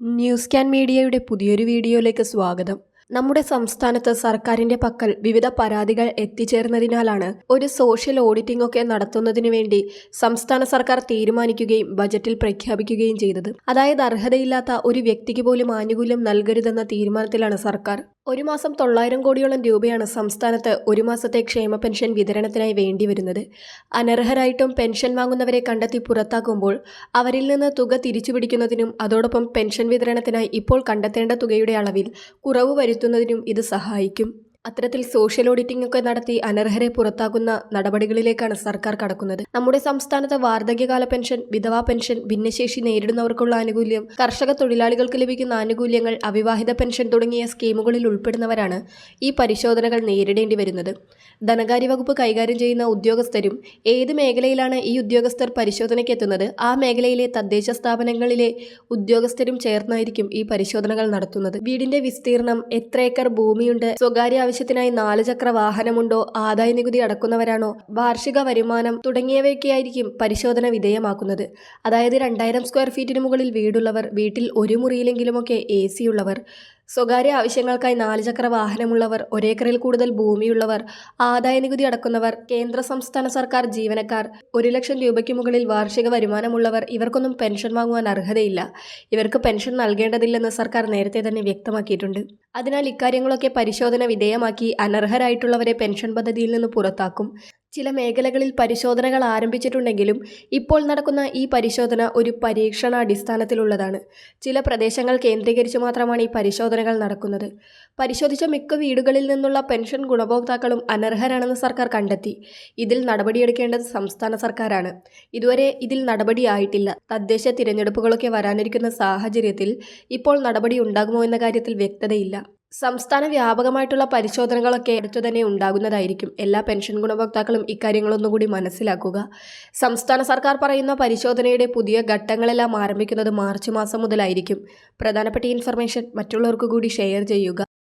News can മീഡിയയുടെ പുതിയൊരു വീഡിയോയിലേക്ക് സ്വാഗതം. നമ്മുടെ സംസ്ഥാനത്ത് സർക്കാരിന്റെ പക്കൽ വിവിധ പരാതികൾ എത്തിച്ചേർന്നതിനാലാണ് ഒരു സോഷ്യൽ ഓഡിറ്റിംഗ് ഒക്കെ നടത്തുന്നതിന് വേണ്ടി സംസ്ഥാന സർക്കാർ തീരുമാനിക്കുകയും ബജറ്റിൽ പ്രഖ്യാപിക്കുകയും ചെയ്തത്. അതായത് അർഹതയില്ലാത്ത ഒരു വ്യക്തിക്ക് പോലും ആനുകൂല്യം നൽകരുതെന്ന തീരുമാനത്തിലാണ് സർക്കാർ. ഒരു മാസം തൊള്ളായിരം കോടിയോളം രൂപയാണ് സംസ്ഥാനത്ത് ഒരു മാസത്തെ ക്ഷേമ പെൻഷൻ വിതരണത്തിനായി വേണ്ടിവരുന്നത് അനർഹരായിട്ടും പെൻഷൻ വാങ്ങുന്നവരെ കണ്ടെത്തി പുറത്താക്കുമ്പോൾ അവരിൽ നിന്ന് തുക തിരിച്ചുപിടിക്കുന്നതിനും അതോടൊപ്പം പെൻഷൻ വിതരണത്തിനായി ഇപ്പോൾ കണ്ടെത്തേണ്ട തുകയുടെ അളവിൽ കുറവ് വരുത്തുന്നതിനും ഇത് സഹായിക്കും. അത്തരത്തിൽ സോഷ്യൽ ഓഡിറ്റിംഗ് ഒക്കെ നടത്തി അനർഹരെ പുറത്താക്കുന്ന നടപടികളിലേക്കാണ് സർക്കാർ കടക്കുന്നത്. നമ്മുടെ സംസ്ഥാനത്ത് വാർദ്ധക്യകാല പെൻഷൻ വിധവാ പെൻഷൻ ഭിന്നശേഷി നേരിടുന്നവർക്കുള്ള ആനുകൂല്യം കർഷക തൊഴിലാളികൾക്ക് ലഭിക്കുന്ന ആനുകൂല്യങ്ങൾ അവിവാഹിത പെൻഷൻ തുടങ്ങിയ സ്കീമുകളിൽ ഉൾപ്പെടുന്നവരാണ് ഈ പരിശോധനകൾ നേരിടേണ്ടി വരുന്നത്. ധനകാര്യ വകുപ്പ് കൈകാര്യം ചെയ്യുന്ന ഉദ്യോഗസ്ഥരും ഏത് മേഖലയിലാണ് ഈ ഉദ്യോഗസ്ഥർ പരിശോധനയ്ക്ക് എത്തുന്നത് ആ മേഖലയിലെ തദ്ദേശ സ്ഥാപനങ്ങളിലെ ഉദ്യോഗസ്ഥരും ചേർന്നായിരിക്കും ഈ പരിശോധനകൾ നടത്തുന്നത്. വീടിന്റെ വിസ്തീർണം എത്ര ഏക്കർ ഭൂമിയുണ്ട് സ്വകാര്യ ആവശ്യത്തിനായി നാല് ചക്ര വാഹനമുണ്ടോ ആദായ നികുതി അടക്കുന്നവരാണോ? വാർഷിക വരുമാനം തുടങ്ങിയവയൊക്കെയായിരിക്കും പരിശോധന വിധേയമാക്കുന്നത്. അതായത് രണ്ടായിരം സ്ക്വയർ ഫീറ്റിന് മുകളിൽ വീടുള്ളവർ വീട്ടിൽ ഒരു മുറിയിലെങ്കിലുമൊക്കെ എ സി ഉള്ളവർ സ്വകാര്യ ആവശ്യങ്ങൾക്കായി നാല് ചക്ര വാഹനമുള്ളവർ ഒരേക്കറിൽ കൂടുതൽ ഭൂമിയുള്ളവർ ആദായ നികുതി അടക്കുന്നവർ കേന്ദ്ര സംസ്ഥാന സർക്കാർ ജീവനക്കാർ ഒരു ലക്ഷം രൂപയ്ക്ക് മുകളിൽ വാർഷിക വരുമാനമുള്ളവർ ഇവർക്കൊന്നും പെൻഷൻ വാങ്ങുവാൻ അർഹതയില്ല. ഇവർക്ക് പെൻഷൻ നൽകേണ്ടതില്ലെന്ന് സർക്കാർ നേരത്തെ തന്നെ വ്യക്തമാക്കിയിട്ടുണ്ട്. അതിനാൽ ഇക്കാര്യങ്ങളൊക്കെ പരിശോധന വിധേയമാക്കി അനർഹരായിട്ടുള്ളവരെ പെൻഷൻ പദ്ധതിയിൽ നിന്ന് പുറത്താക്കും. ചില മേഖലകളിൽ പരിശോധനകൾ ആരംഭിച്ചിട്ടുണ്ടെങ്കിലും ഇപ്പോൾ നടക്കുന്ന ഈ പരിശോധന ഒരു പരീക്ഷണാടിസ്ഥാനത്തിലുള്ളതാണ്. ചില പ്രദേശങ്ങൾ കേന്ദ്രീകരിച്ച് മാത്രമാണ് ഈ പരിശോധനകൾ നടക്കുന്നത്. പരിശോധിച്ച മിക്ക വീടുകളിൽ നിന്നുള്ള പെൻഷൻ ഗുണഭോക്താക്കളും അനർഹരാണെന്ന് സർക്കാർ കണ്ടെത്തി. ഇതിൽ നടപടിയെടുക്കേണ്ടത് സംസ്ഥാന സർക്കാരാണ്. ഇതുവരെ ഇതിൽ നടപടിയായിട്ടില്ല തദ്ദേശ തിരഞ്ഞെടുപ്പുകളൊക്കെ വരാനിരിക്കുന്ന സാഹചര്യത്തിൽ ഇപ്പോൾ നടപടി ഉണ്ടാകുമോ എന്ന കാര്യത്തിൽ വ്യക്തതയില്ല. സംസ്ഥാന വ്യാപകമായിട്ടുള്ള പരിശോധനകളൊക്കെ അടുത്തു തന്നെ ഉണ്ടാകുന്നതായിരിക്കും എല്ലാ പെൻഷൻ ഗുണഭോക്താക്കളും ഇക്കാര്യങ്ങളൊന്നുകൂടി മനസ്സിലാക്കുക. സംസ്ഥാന സർക്കാർ പറയുന്ന പരിശോധനയുടെ പുതിയ ഘട്ടങ്ങളെല്ലാം ആരംഭിക്കുന്നത് മാർച്ച് മാസം മുതലായിരിക്കും. പ്രധാനപ്പെട്ട ഇൻഫർമേഷൻ മറ്റുള്ളവർക്ക് കൂടി ഷെയർ ചെയ്യുക.